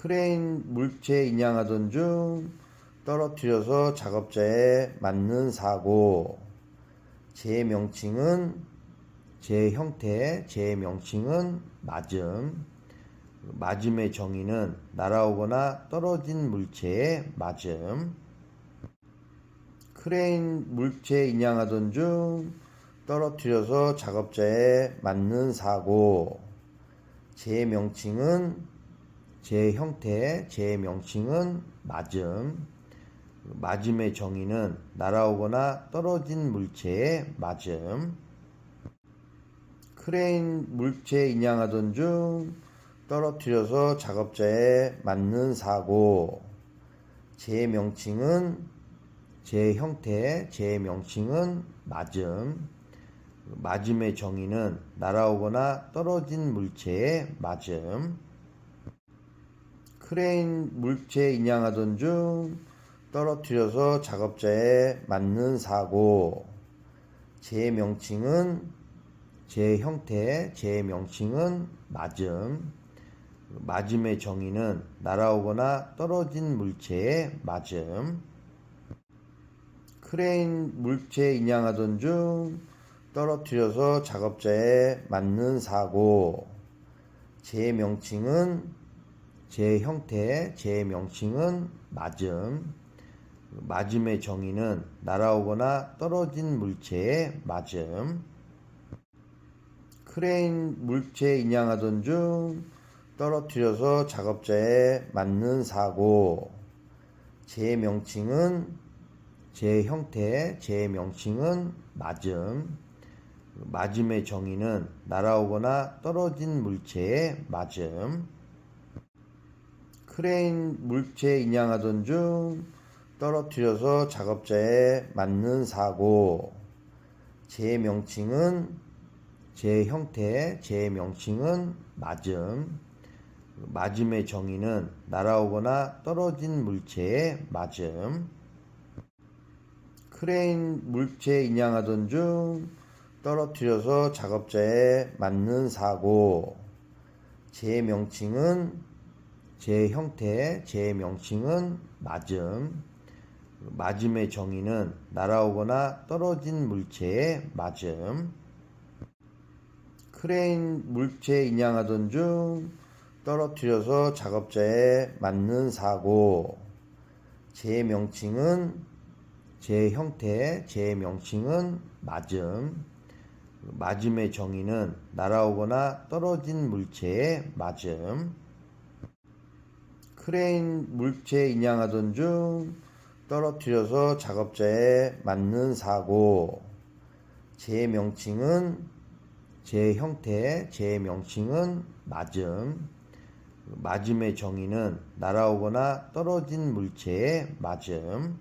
크레인 물체 인양하던 중 떨어뜨려서 작업자에 맞는 사고. 제 명칭은 제 형태, 제 명칭은 맞음. 맞음의 정의는 날아오거나 떨어진 물체의 맞음. 크레인 물체 인양하던 중 떨어뜨려서 작업자에 맞는 사고. 제 명칭은 제 형태, 제 명칭은 맞음. 맞음의 정의는 날아오거나 떨어진 물체의 맞음. 크레인 물체 인양하던 중 떨어뜨려서 작업자에 맞는 사고. 제 명칭은 제 형태, 제 명칭은 맞음. 맞음의 정의는 날아오거나 떨어진 물체의 맞음. 크레인 물체 인양하던 중 떨어뜨려서 작업자에 맞는 사고. 제 명칭은 제 형태, 제 명칭은 맞음. 맞음의 정의는 날아오거나 떨어진 물체의 맞음. 크레인 물체 인양하던 중 떨어뜨려서 작업자에 맞는 사고. 제 명칭은 제 형태, 제 명칭은 맞음. 맞음의 정의는 날아오거나 떨어진 물체의 맞음. 크레인 물체 인양하던 중 떨어뜨려서 작업자에 맞는 사고. 제 명칭은 제 형태, 제 명칭은 맞음. 맞음의 정의는 날아오거나 떨어진 물체의 맞음. 크레인 물체 인양하던 중 떨어뜨려서 작업자에 맞는 사고. 제 명칭은 제 형태, 제 명칭은 맞음. 맞음의 정의는 날아오거나 떨어진 물체의 맞음. 크레인 물체 인양하던 중 떨어뜨려서 작업자에 맞는 사고. 제 명칭은 제 형태, 제 명칭은 맞음. 맞음의 정의는 날아오거나 떨어진 물체의 맞음. 크레인 물체 인양하던 중 떨어뜨려서 작업자에 맞는 사고. 제 명칭은 제 형태, 제 명칭은 맞음. 맞음의 정의는 날아오거나 떨어진 물체의 맞음. 크레인 물체 인양하던 중 떨어뜨려서 작업자에 맞는 사고. 제 명칭은 제 형태, 제 명칭은 맞음. 맞음의 정의는 날아오거나 떨어진 물체의 맞음.